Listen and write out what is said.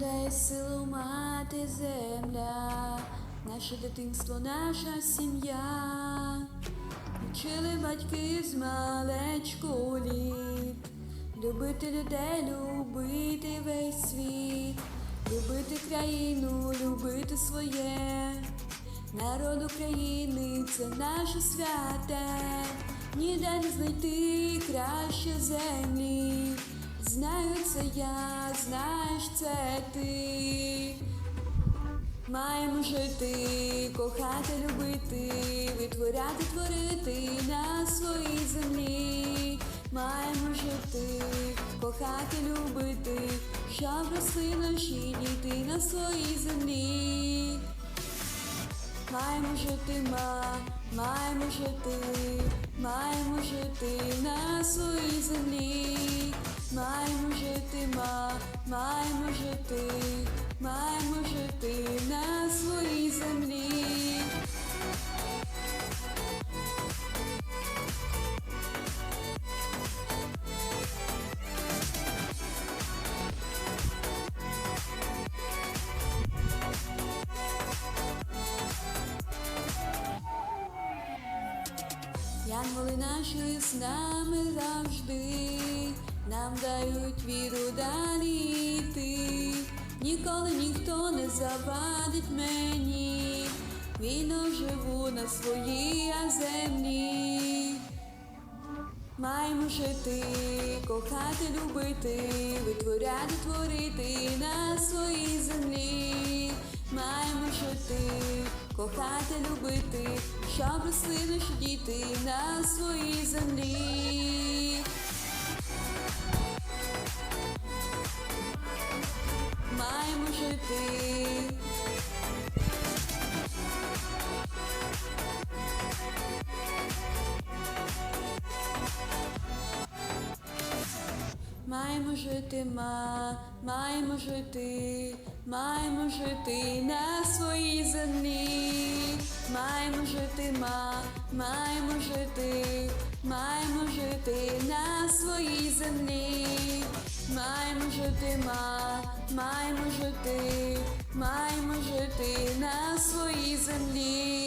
дай силу мати земля, наше дитинство, наша сім'я. Вчили батьки з малечку літ, любити людей, любити весь світ, любити країну, любити своє. Народ України це наше святе, ніде не знайти краще землі. Це я, знаєш це ти. Маємо жити, кохати, любити, витворяти, творити на своїй землі. Маємо жити, кохати, любити, щоб росли наші діти на своїй землі. Маємо жити, ма, маємо жити, маємо жити на своїй землі. Маємо жити, ма, маємо жити, маємо жити на своїй землі. Янголи наші з нами завжди, нам дають віру далі йти. Ніколи ніхто не завадить мені, вільно живу на своїй землі. Маємо жити, кохати, любити, витворяти, творити на своїй землі. Маємо жити, кохати, любити, щоб росли наші діти на своїй землі. Маємо жити, ма, маємо жити, маємо жити на своїй землі. Маємо жити, ма, маємо жити, маємо жити на своїй землі. Маємо жити, ма, маємо жити, маємо жити на своїй землі.